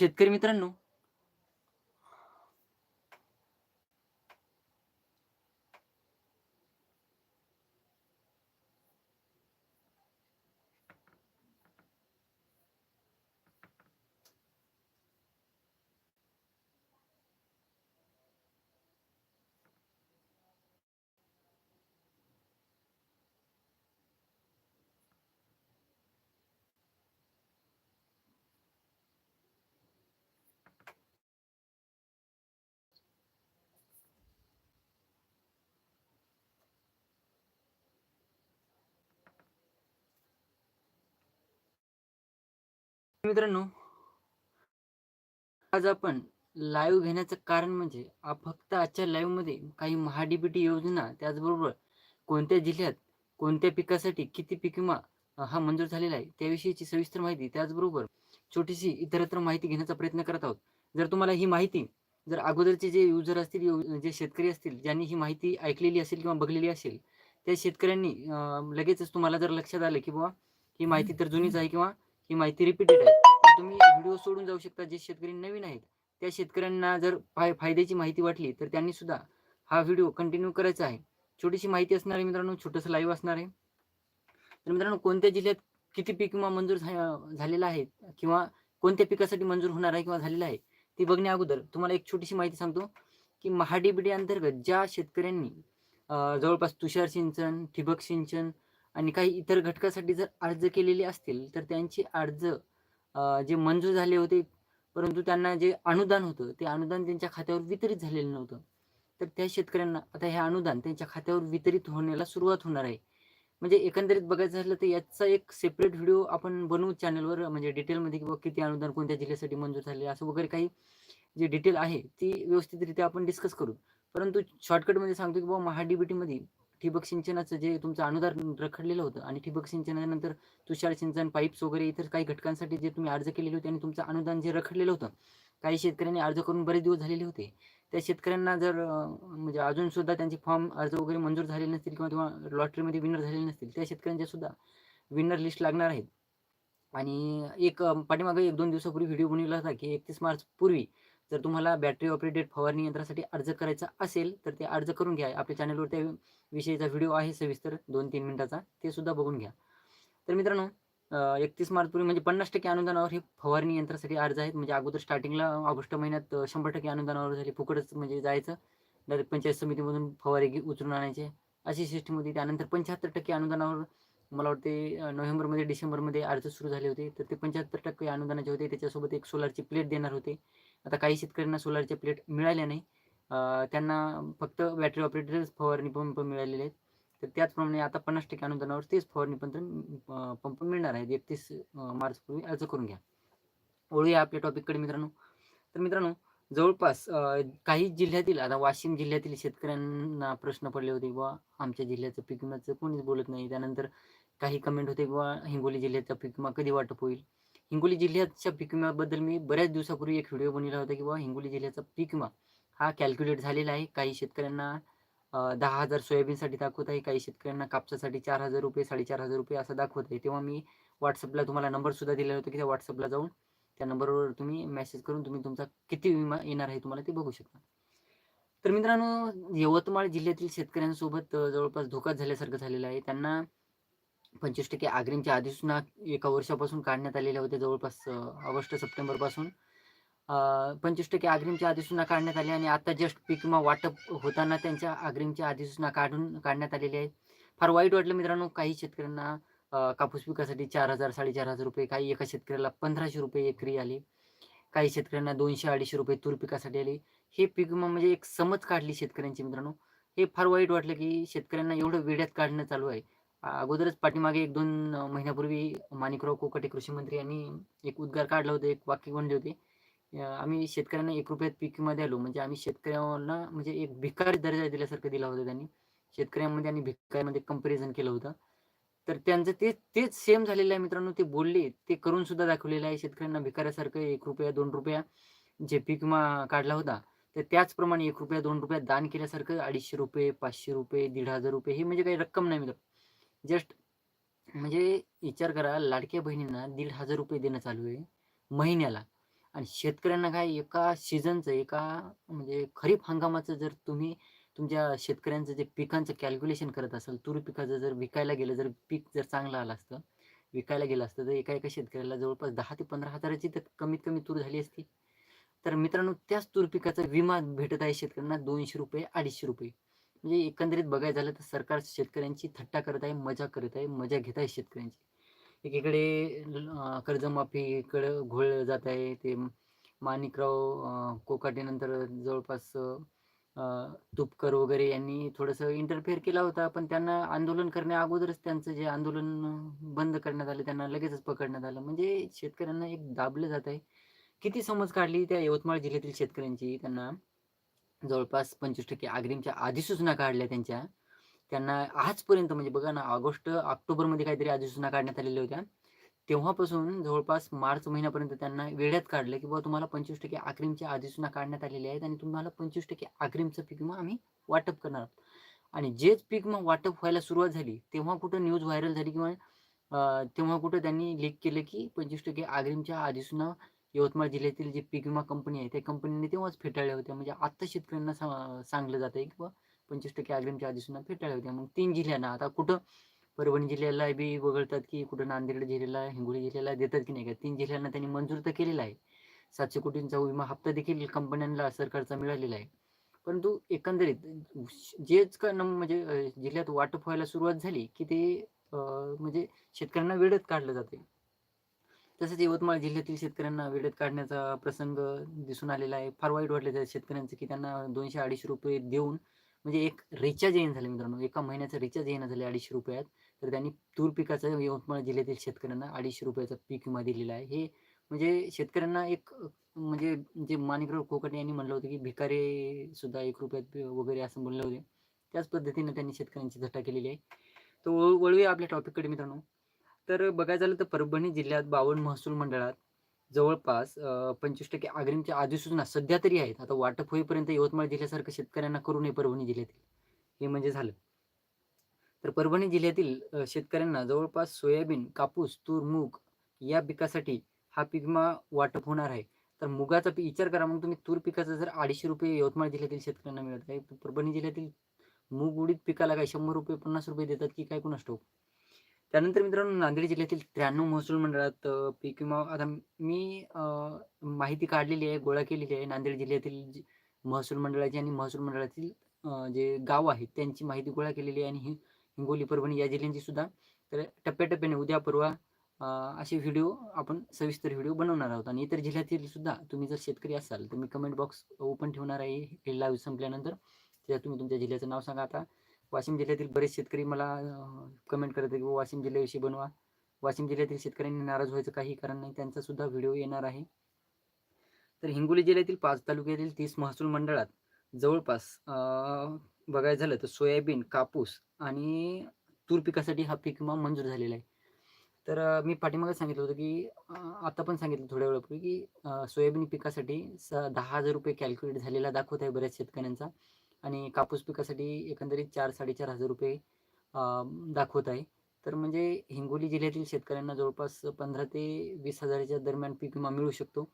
शेतकरी मित्रांनो मित्रांनो आज आपण लाईव्ह घेण्याचं कारण म्हणजे फक्त आजच्या लाईव्हमध्ये काही महाडीबीटी योजना त्याचबरोबर कोणत्या जिल्ह्यात कोणत्या पिकासाठी किती पीक विमा हा मंजूर झालेला आहे त्याविषयीची सविस्तर माहिती त्याचबरोबर छोटीशी इतरत्र माहिती घेण्याचा प्रयत्न करत आहोत. जर तुम्हाला ही माहिती जर अगोदरचे जे युजर असतील जे शेतकरी असतील ज्यांनी ही माहिती ऐकलेली असेल किंवा बघलेली असेल त्या शेतकऱ्यांनी लगेचच तुम्हाला जर लक्षात आलं की बाबा ही माहिती तर जुनीच आहे किंवा ही माहिती रिपीटेड आहे. तर तुम्ही व्हिडिओ सोडून जाऊ शकता. जे शेतकरी नवीन आहेत त्या शेतकऱ्यांना जर फाय फायद्याची माहिती वाटली तर त्यांनी सुद्धा हा व्हिडिओ कंटिन्यू करायचा आहे. छोटीशी माहिती असणार आहे मित्रांनो. छोटंसं लाईव्ह असणार आहे. तर मित्रांनो कोणत्या जिल्ह्यात किती पीक विमा मंजूर झालेला आहे किंवा कोणत्या पिकासाठी मंजूर होणार आहे किंवा झालेला आहे ती बघण्या अगोदर तुम्हाला एक छोटीशी माहिती सांगतो की महाडीबीडी अंतर्गत ज्या शेतकऱ्यांनी जवळपास तुषार सिंचन ठिबक सिंचन आणि काही इतर घटकासाठी जर अर्ज केलेले असतील तर त्यांचे अर्ज जे मंजूर झाले होते परंतु त्यांना जे अनुदान होतं ते अनुदान त्यांच्या खात्यावर वितरित झालेलं नव्हतं. तर त्या शेतकऱ्यांना आता हे अनुदान त्यांच्या खात्यावर वितरित होण्याला सुरुवात होणार आहे. म्हणजे एकंदरीत बघायचं झालं तर याचा एक सेपरेट व्हिडिओ आपण बनवू चॅनलवर म्हणजे डिटेलमध्ये किंवा किती अनुदान कोणत्या जिल्ह्यासाठी मंजूर झाले असं वगैरे काही जे डिटेल आहे ती व्यवस्थितरित्या आपण डिस्कस करू. परंतु शॉर्टकटमध्ये सांगतो की बाबा महाडीबीटीमध्ये ठिबक सिंचनाचं जे तुमचं अनुदान रखडलेलं होतं आणि ठिबक सिंचनानंतर तुषार सिंचन पाईप्स वगैरे इतर काही घटकांसाठी जे तुम्ही अर्ज केलेले होते आणि तुमचं अनुदान जे रखडलेलं होतं काही शेतकऱ्यांनी अर्ज करून बरेच दिवस झालेले होते. त्या शेतकऱ्यांना जर म्हणजे अजून सुद्धा त्यांचे फॉर्म अर्ज वगैरे मंजूर झालेले नसतील किंवा किंवा लॉटरीमध्ये विनर झालेले नसतील त्या शेतकऱ्यांच्या सुद्धा विनर लिस्ट लागणार आहेत. आणि एक पाठीमागे एक दोन दिवसापूर्वी व्हिडिओ बनवला होता की एकतीस मार्च पूर्वी जर तुम्हाला बॅटरी ऑपरेटेड फवारणी यंत्रासाठी अर्ज करायचा असेल तर ते अर्ज करून घ्या. आपल्या चॅनलवर त्या विषयीचा व्हिडिओ आहे सविस्तर दोन तीन मिनिटाचा. ते सुद्धा बघून घ्या. तर मित्रांनो एकतीस मार्चपूर्वी म्हणजे पन्नास टक्के अनुदानावर हे फवारणी यंत्रासाठी अर्ज आहेत. म्हणजे अगोदर स्टार्टिंगला ऑगस्ट महिन्यात शंभर टक्के अनुदानावर झाले. फुकटच म्हणजे जायचं. डायरेक्ट पंचायत समितीमधून फवारे उचलून आणायचे. अशी सिस्टीम होती. त्यानंतर पंच्याहत्तर टक्के अनुदानावर मला वाटते नोव्हेंबरमध्ये डिसेंबरमध्ये अर्ज सुरू झाले होते. तर ते पंच्याहत्तर टक्के अनुदानाचे होते. त्याच्यासोबत एक सोलारची प्लेट देणार होते. आता काही शेतकऱ्यांना सोलारचे प्लेट मिळाल्या नाही. त्यांना फक्त बॅटरी ऑपरेटरच फवारणी पंप मिळालेले आहेत. तर त्याचप्रमाणे आता पन्नास टक्के अनुदानावर तेच फवारणी पंप पंप मिळणार आहेत एकतीस मार्च पूर्वी अर्ज करून घ्या. ओळूया आपल्या टॉपिककडे मित्रांनो. तर मित्रांनो जवळपास काही जिल्ह्यातील आता वाशिम जिल्ह्यातील शेतकऱ्यांना प्रश्न पडले होते किंवा आमच्या जिल्ह्याचं पीक विम्याचं कोणीच बोलत नाही. त्यानंतर काही कमेंट होते किंवा हिंगोली जिल्ह्याचा पीक विमा कधी वाटप होईल? हिंगोली जिल्ह्याच्या पीक विम्याबद्दल मी बऱ्याच दिवसापूर्वी एक व्हिडिओ बनवला होता की बाबा हिंगोली जिल्ह्याचा पीक विमा हा कॅल्क्युलेट झालेला आहे. काही शेतकऱ्यांना दहा हजार सोयाबीनसाठी दाखवत आहे. काही शेतकऱ्यांना कापसासाठी चार हजार रुपये साडेचार हजार रुपये असं दाखवत आहे. तेव्हा मी व्हॉट्सअपला तुम्हाला नंबर सुद्धा दिलेला होता की त्या व्हॉट्सअपला जाऊन त्या नंबरवर तुम्ही मेसेज करून तुम्ही तुमचा किती विमा येणार आहे तुम्हाला ते बघू शकता. तर मित्रांनो यवतमाळ जिल्ह्यातील शेतकऱ्यांसोबत जवळपास धोका झाल्यासारखं झालेलं आहे. त्यांना पंचवीस टक्के अग्रिमच्या अधिसूचना एका वर्षापासून काढण्यात आलेल्या होत्या जवळपास ऑगस्ट ऑगस्ट सप्टेंबरपासून. पंचवीस टक्के अग्रिमच्या अधिसूचना काढण्यात आली आणि आता जस्ट पीक विमा वाटप होताना त्यांच्या अग्रिमच्या अधिसूचना काढून काढण्यात आलेल्या आहेत फार वाईट वाटलं मित्रांनो काही शेतकऱ्यांना कापूस पिकासाठी चार हजार साडेचार हजार रुपये काही एका शेतकऱ्याला पंधराशे रुपये एकरी आले. काही शेतकऱ्यांना दोनशे अडीचशे रुपये तूर पिकासाठी आले. हे पीक विमा म्हणजे एक समज काढली शेतकऱ्यांची मित्रांनो. हे फार वाईट वाटलं की शेतकऱ्यांना एवढं वेड्यात काढणं चालू आहे. अगोदरच पाठीमागे एक दोन महिन्यापूर्वी माणिकराव कोकाटे कृषी मंत्री यांनी एक उद्गार काढला होता एक वाक्य म्हणले होते आम्ही शेतकऱ्यांना एक रुपयात पीक विमा द्यालो म्हणजे आम्ही शेतकऱ्यांना म्हणजे एक भिकारी दर्जा दिल्यासारखं दिला होता त्यांनी. शेतकऱ्यांमध्ये आणि भिकाऱ्यांमध्ये कंपॅरिझन केलं होतं. तर त्यांचं ते तेच सेम झालेलं आहे मित्रांनो ते बोलले ते करून सुद्धा दाखवलेलं आहे शेतकऱ्यांना भिकाऱ्यासारखं एक रुपया दोन रुपया जे पीक विमा काढला होता तर त्याचप्रमाणे एक रुपया दोन रुपया दान केल्यासारखं अडीचशे रुपये पाचशे रुपये दीड हजार रुपये हे म्हणजे काही रक्कम नाही मित्र जस्ट म्हणजे विचार करा लाडक्या बहिणींना दीड हजार रुपये देणं चालू आहे महिन्याला. आणि शेतकऱ्यांना काय एका सीझनचं एका म्हणजे खरीप हंगामाचं जर तुम्ही तुमच्या शेतकऱ्यांचं जे पिकांचं कॅल्क्युलेशन करत असाल तूर पिकाचं जर विकायला गेलं जर पीक जर चांगलं आलं असतं विकायला गेलं असतं तर एका एका शेतकऱ्याला जवळपास दहा ते पंधरा हजाराची तर कमीत कमी तूर झाली असती. तर मित्रांनो त्याच तूर पिकाचा विमा भेटत आहे शेतकऱ्यांना दोनशे रुपये अडीचशे रुपये. म्हणजे एकंदरीत बघायचं झालं तर सरकार शेतकऱ्यांची थट्टा करत आहे मजा करत आहे मजा घेत आहे शेतकऱ्यांची. एकीकडे अं, कर्जमाफीकडं घोळ जात आहे ते माणिकराव कोकाटेनंतर जवळपास तुपकर वगैरे यांनी थोडंसं इंटरफेअर केला होता पण त्यांना आंदोलन करण्या अगोदरच त्यांचं जे आंदोलन बंद करण्यात आलं त्यांना लगेचच पकडण्यात आलं. म्हणजे शेतकऱ्यांना एक दाबलं जात आहे. किती समज काढली त्या यवतमाळ जिल्ह्यातील शेतकऱ्यांची त्यांना? जवळपास पंचवीस टक्के अग्रिमच्या अधिसूचना काढल्या त्यांच्या. त्यांना आजपर्यंत म्हणजे बघा ना ऑगस्ट ऑक्टोबरमध्ये काहीतरी अधिसूचना काढण्यात आलेल्या होत्या. तेव्हापासून जवळपास मार्च महिन्यापर्यंत त्यांना वेळ्यात काढलं की बाबा तुम्हाला पंचवीस टक्के अग्रिमच्या अधिसूचना काढण्यात आलेल्या आहेत आणि तुम्हाला पंचवीस टक्के अग्रिमचं पीक विमा आम्ही वाटप करणार आहोत. आणि जेच पीक मग वाटप व्हायला सुरुवात झाली तेव्हा कुठं न्यूज व्हायरल झाली किंवा तेव्हा कुठं त्यांनी लीक केलं की पंचवीस टक्के अग्रिमच्या अधिसूचना यवतमाळ जिल्ह्यातील जी पीक विमा कंपनी आहे त्या कंपनीने तेव्हाच फेटाळल्या होत्या. म्हणजे आत्ता शेतकऱ्यांना सांगलं जात आहे किंवा पंचवीस टक्के अग्रिमच्या अधिसूचना फेटाळल्या होत्या. मग तीन जिल्ह्यांना आता कुठं परभणी जिल्ह्याला बी वगळतात की कुठं नांदेड जिल्ह्याला हिंगोली जिल्ह्याला देतात की नाही का? तीन जिल्ह्यांना त्यांनी मंजूर तर केलेला आहे. सातशे कोटींचा विमा हप्ता देखील कंपन्यांना सरकारचा मिळालेला आहे. परंतु एकंदरीत जेच का नम- म्हणजे जिल्ह्यात वाटप व्हायला सुरुवात झाली की ते म्हणजे शेतकऱ्यांना वेळेत काढलं जाते तसंच यवतमाळ जिल्ह्यातील शेतकऱ्यांना वेळेत काढण्याचा प्रसंग दिसून आलेला आहे. फार वाईट वाटले त्या शेतकऱ्यांचं की त्यांना दोनशे अडीचशे रुपये देऊन म्हणजे एक रिचार्ज येईन झाले मित्रांनो. एका महिन्याचं रिचार्ज येणं झाले अडीचशे रुपयात. तर त्यांनी तूर पिकाचं यवतमाळ जिल्ह्यातील शेतकऱ्यांना अडीचशे रुपयाचा पीक विमा दिलेला आहे. हे म्हणजे शेतकऱ्यांना एक म्हणजे जे माणिकराव कोकटे यांनी म्हणलं होतं की भिकारी सुद्धा एक रुपयात वगैरे असं म्हणलं होते. त्याच पद्धतीने त्यांनी शेतकऱ्यांची थट्टा केलेली आहे. तो वळूया आपल्या टॉपिककडे मित्रांनो. तर बघायचं झालं तर परभणी जिल्ह्यात बावन्न महसूल मंडळात जवळपास पंचवीस टक्के अग्रिमच्या अधिसूचना सध्या तरी आहेत. आता वाटप होईपर्यंत यवतमाळ जिल्ह्यासारखं शेतकऱ्यांना करू नये परभणी जिल्ह्यातील. हे म्हणजे झालं. तर परभणी जिल्ह्यातील शेतकऱ्यांना जवळपास सोयाबीन कापूस तूर मूग या पिकासाठी हा पीक विमा वाटप होणार आहे. तर मुगाचा पीक विचार करा. मग तुम्ही तूर पिकाचा जर अडीचशे रुपये यवतमाळ जिल्ह्यातील शेतकऱ्यांना मिळत आहे परभणी जिल्ह्यातील मूग उडीद पिकाला काय शंभर रुपये पन्नास रुपये देतात की काय कुणास ठाऊक? त्यानंतर मित्रांनो नांदेड जिल्ह्यातील त्र्याण्णव महसूल मंडळात पीक विमा आता मी माहिती काढलेली आहे गोळा केलेली आहे. नांदेड जिल्ह्यातील जी महसूल मंडळाची आणि महसूल मंडळातील जे गाव आहेत त्यांची माहिती गोळा केलेली आहे आणि ही हिंगोली परभणी या जिल्ह्यांची सुद्धा. तर टप्प्याटप्प्याने उद्या परवा असे व्हिडिओ आपण सविस्तर व्हिडिओ बनवणार आहोत. आणि इतर जिल्ह्यातील सुद्धा तुम्ही जर शेतकरी असाल तर मी कमेंट बॉक्स ओपन ठेवणार आहे. हे लाईव्ह संपल्यानंतर त्यात तुम्ही तुमच्या जिल्ह्याचं नाव सांगा आता. वाशिम जिल्ह्यातील बरेच शेतकरी मला कमेंट करत की वाशिम जिल्ह्याविषयी बनवा. वाशिम जिल्ह्यातील शेतकऱ्यांनी नाराज व्हायचं काही कारण नाही त्यांचा सुद्धा व्हिडिओ येणार आहे. तर हिंगोली जिल्ह्यातील पाच तालुक्यातील तीस महसूल मंडळात जवळपास बघायचं झालं तर सोयाबीन कापूस आणि तूर पिकासाठी हा पीक विमा मंजूर झालेला आहे. तर मी पाठीमागे सांगितलं होतं की आता पण सांगितलं थोड्या वेळापूर्वी की सोयाबीन पिकासाठी स दहा हजार रुपये कॅल्क्युलेट झालेला दाखवत आहे बऱ्याच शेतकऱ्यांचा. आणि कापूस पिकासाठी एकंदरीत चार साडेचार हजार रुपये दाखवत आहे. तर म्हणजे हिंगोली जिल्ह्यातील शेतकऱ्यांना जवळपास पंधरा ते वीस हजाराच्या दरम्यान पीक विमा मिळू शकतो.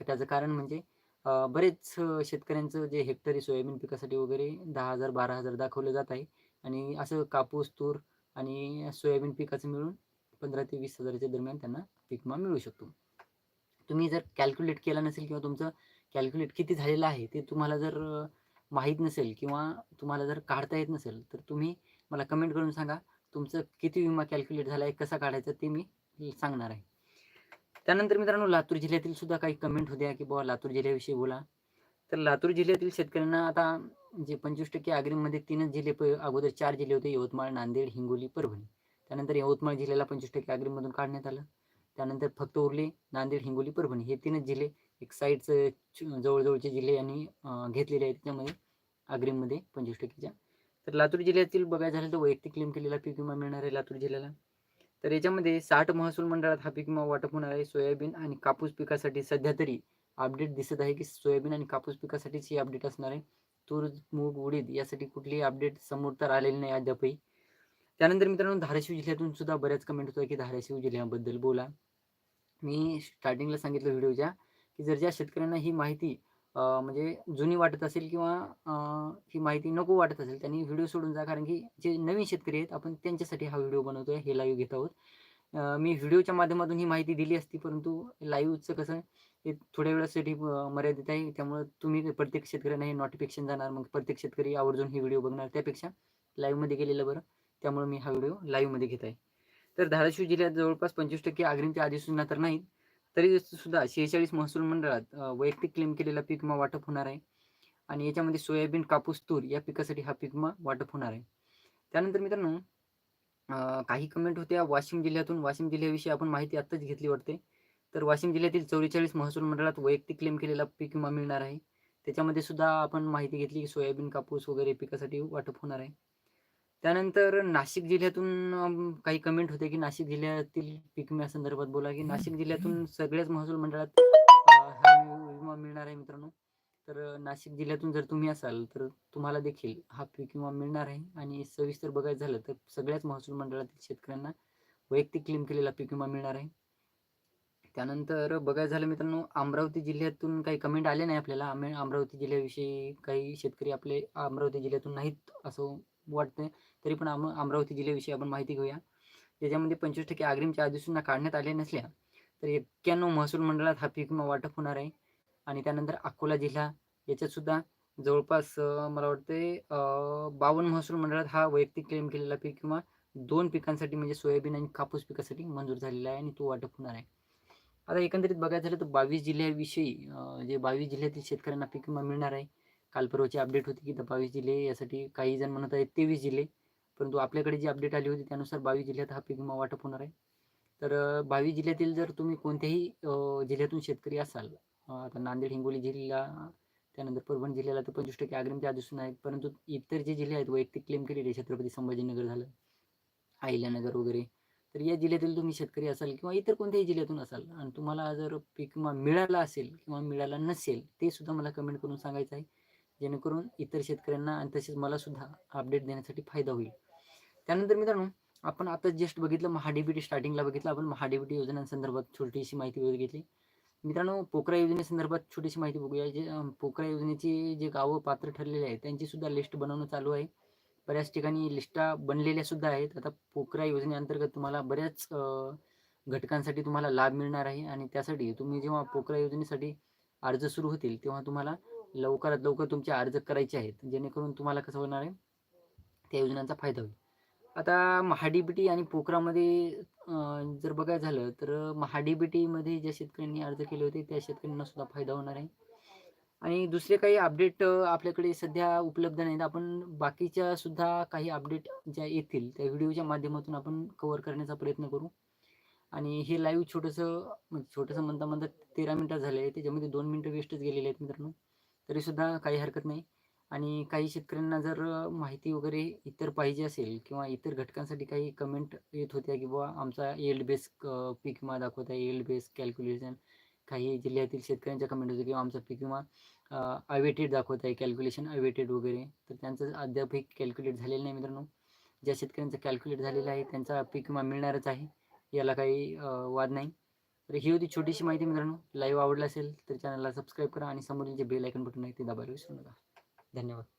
त्याचं कारण म्हणजे बरेच शेतकऱ्यांचं जे हेक्टरी सोयाबीन पिकासाठी वगैरे दहा हजार बारा हजार दाखवलं जात आहे. आणि असं कापूस तूर आणि सोयाबीन पिकाचं मिळून पंधरा ते वीस हजाराच्या दरम्यान त्यांना पीक विमा मिळू शकतो. तुम्ही जर कॅल्क्युलेट केला नसेल किंवा तुमचं कॅल्क्युलेट किती झालेलं आहे ते तुम्हाला जर माहीत नसेल किंवा तुम्हाला जर काढता येत नसेल तर तुम्ही मला कमेंट करून सांगा तुमचं किती विमा कॅल्क्युलेट झाला आहे कसा काढायचा ते मी सांगणार आहे. त्यानंतर मित्रांनो लातूर जिल्ह्यातील सुद्धा काही कमेंट होत्या की बुवा लातूर जिल्ह्याविषयी बोला. तर लातूर जिल्ह्यातील शेतकऱ्यांना आता जे पंचवीस टक्के अग्रिममध्ये तीनच जिल्हे प- अगोदर चार जिल्हे होते यवतमाळ नांदेड हिंगोली परभणी. त्यानंतर यवतमाळ जिल्ह्याला पंचवीस टक्के अग्रिममधून काढण्यात आलं. त्यानंतर फक्त उरले नांदेड हिंगोली परभणी हे तीनच जिल्हे एक साईडचं जवळजवळचे जिल्हे यांनी घेतलेले आहेत त्याच्यामध्ये अग्रिममध्ये पंचवीस टक्केच्या. तर लातूर जिल्ह्यातील बघायला झालं तर वैयक्तिक क्लेम केलेला पीक विमा मिळणार आहे लातूर जिल्ह्याला. तर याच्यामध्ये साठ महसूल मंडळात हा पीक विमा वाटप होणार आहे. सोयाबीन आणि कापूस पिकासाठी सध्या तरी अपडेट दिसत आहे की सोयाबीन आणि कापूस पिकासाठीच ही अपडेट असणार आहे. तूर मूग उडीद यासाठी कुठलीही अपडेट समोर तर आलेली नाही अद्यापही. त्यानंतर मित्रांनो धाराशिव जिल्ह्यातून सुद्धा बऱ्याच कमेंट होत्या की धाराशिव जिल्ह्याबद्दल बोला. मी स्टार्टिंगला सांगितलं व्हिडिओच्या की जर ज्या शेतकऱ्यांना ही माहिती म्हणजे जुनी वाटत असेल किंवा ही माहिती नको वाटत असेल त्यांनी व्हिडिओ सोडून जा. कारण की जे नवीन शेतकरी आहेत आपण त्यांच्यासाठी हा व्हिडिओ बनवतोय हे लाईव्ह घेत आहोत. मी व्हिडिओच्या माध्यमातून ही माहिती दिली असती परंतु लाईव्हचं कसं हे थोड्या वेळासाठी मर्यादित आहे. त्यामुळे तुम्ही प्रत्येक शेतकऱ्यांना हे नोटिफिकेशन जाणार. मग प्रत्येक शेतकरी आवर्जून ही व्हिडिओ बघणार. त्यापेक्षा लाईव्हमध्ये गेलेलं बरं. त्यामुळे मी हा व्हिडिओ लाईव्हमध्ये घेत आहे. तर धाराशिव जिल्ह्यात जवळपास पंचवीस टक्के अग्रिमच्या अधिसूचना तर नाहीत. तरी सुद्धा शेहेचाळीस महसूल मंडळात वैयक्तिक क्लेम केलेला पीक विमा वाटप होणार आहे. आणि याच्यामध्ये सोयाबीन कापूस तूर या पिकासाठी हा पीक विमा वाटप होणार आहे. त्यानंतर मित्रांनो काही कमेंट होत्या वाशिम जिल्ह्यातून. वाशिम जिल्ह्याविषयी आपण माहिती आत्ताच घेतली वाटते. तर वाशिम जिल्ह्यातील चौवेचाळीस महसूल मंडळात वैयक्तिक क्लेम केलेला पीक विमा मिळणार आहे. त्याच्यामध्ये सुद्धा आपण माहिती घेतली की सोयाबीन कापूस वगैरे पिकासाठी वाटप होणार आहे. त्यानंतर नाशिक जिल्ह्यातून काही कमेंट होते की नाशिक जिल्ह्यातील पीक विम्यासंदर्भात बोला की नाशिक जिल्ह्यातून सगळ्याच महसूल मंडळात हा विमा मिळणार आहे मित्रांनो. तर नाशिक जिल्ह्यातून जर तुम्ही असाल तर तुम्हाला देखील हा पीक विमा मिळणार आहे. आणि सविस्तर बघायचं झालं तर सगळ्याच महसूल मंडळातील शेतकऱ्यांना वैयक्तिक क्लेम केलेला पीक विमा मिळणार आहे. त्यानंतर बघायचं झालं मित्रांनो अमरावती जिल्ह्यातून काही कमेंट आले नाही आपल्याला. आम्ही अमरावती जिल्ह्याविषयी काही शेतकरी आपले अमरावती जिल्ह्यातून नाहीत असं वाटतंय. तरी पण आम अमरावती जिल्ह्याविषयी आपण माहिती घेऊया. त्याच्यामध्ये पंचवीस टक्के अग्रिमच्या अधिसूचना काढण्यात आले नसल्या तर एक्क्याण्णव महसूल मंडळात हा पीक विमा वाटप होणार आहे. आणि त्यानंतर अकोला जिल्हा याच्यात सुद्धा जवळपास मला वाटते बावन्न महसूल मंडळात हा वैयक्तिक क्लेम केलेला पीक किंवा दोन पिकांसाठी म्हणजे सोयाबीन आणि कापूस पिकासाठी मंजूर झालेला आहे आणि तो वाटप होणार आहे. आता एकंदरीत बघायचं झालं तर बावीस जिल्ह्याविषयी जे बावीस जिल्ह्यातील शेतकऱ्यांना पीक विमा मिळणार आहे. काल परवाची अपडेट होती की बावीस जिल्हे यासाठी काही जण म्हणत आहेत तेवीस जिल्हे. परंतु आपल्याकडे जी अपडेट आली होती त्यानुसार बावीस जिल्ह्यात हा पीक विमा वाटप होणार आहे. तर बावीस जिल्ह्यातील जर तुम्ही कोणत्याही जिल्ह्यातून शेतकरी असाल आता नांदेड हिंगोली जिल्हा त्यानंतर परभणी जिल्ह्याला तर पंचवीस टक्के अग्रिमच्या दिसून आहेत परंतु इतर जे जिल्हे आहेत वैयक्तिक क्लेम केलेले छत्रपती संभाजीनगर झालं अहिल्यानगर वगैरे तर या जिल्ह्यातील तुम्ही शेतकरी असाल किंवा इतर कोणत्याही जिल्ह्यातून असाल आणि तुम्हाला जर पीक विमा मिळाला असेल किंवा मिळाला नसेल ते सुद्धा मला कमेंट करून सांगायचं आहे. जेणेकरून इतर शेतकऱ्यांना आणि तसेच मला सुद्धा अपडेट देण्यासाठी फायदा होईल. त्यानंतर मित्रांनो आपण आता जस्ट बघितलं महाडीबीटी स्टार्टिंगला बघितलं आपण महाडीबीटी योजनांसंदर्भात छोटीशी माहिती बघितली मित्रांनो पोकरा योजनेसंदर्भात छोटीशी माहिती बघूया. जे पोकरा योजनेची जे गावं पात्र ठरलेले आहेत त्यांची सुद्धा लिस्ट बनवणं चालू आहे. बऱ्याच ठिकाणी लिस्टा बनलेल्या सुद्धा आहेत. आता पोकरा योजनेअंतर्गत तुम्हाला बऱ्याच घटकांसाठी तुम्हाला लाभ मिळणार आहे आणि त्यासाठी तुम्ही जेव्हा पोकरा योजनेसाठी अर्ज सुरू होतील तेव्हा तुम्हाला लवकरात लवकर तुमचे अर्ज करायचे आहेत. जेणेकरून तुम्हाला कसं होणार आहे त्या योजनांचा फायदा होईल. आता महाडीबीटी आणि पोखरामध्ये जर बघायचं झालं तर महाडीबीटीमध्ये ज्या शेतकऱ्यांनी अर्ज केले होते त्या शेतकऱ्यांना सुद्धा फायदा होणार आहे. आणि दुसरे काही अपडेट आपल्याकडे सध्या उपलब्ध नाहीत. आपण बाकीच्या सुद्धा काही अपडेट ज्या येतील त्या व्हिडिओच्या माध्यमातून आपण कव्हर करण्याचा प्रयत्न करू. आणि हे लाईव्ह छोटंसं म्हणजे छोटंसं म्हणता म्हणता तेरा मिनटं झाले आहे त्याच्यामध्ये दोन मिनटं वेस्टच गेलेले आहेत मित्रांनो. तरीसुद्धा काही हरकत नाही. आणि काही शेतकऱ्यांना जर माहिती वगैरे इतर पाहिजे असेल किंवा इतर घटकांसाठी काही कमेंट येत होत्या की बाबा आमचा एल्ड बेस पीक विमा दाखवत आहे एल्ड बेस कॅल्क्युलेशन काही जिल्ह्यातील शेतकऱ्यांच्या कमेंट होते किंवा आमचं पीक विमा अवेटेड दाखवत आहे कॅल्क्युलेशन अवेटेड वगैरे. तर त्यांचं अद्याप कॅल्क्युलेट झालेलं नाही मित्रांनो. ज्या शेतकऱ्यांचं कॅल्क्युलेट झालेलं आहे त्यांचा पीक विमा मिळणारच आहे याला काही वाद नाही. तर ही होती छोटीशी माहिती मित्रांनो. लाईव्ह आवडला असेल तर चॅनलला सबस्क्राईब करा आणि समोरील जे बेल आयकन बटन आहे ते दाबायला विसरू नका. धन्यवाद.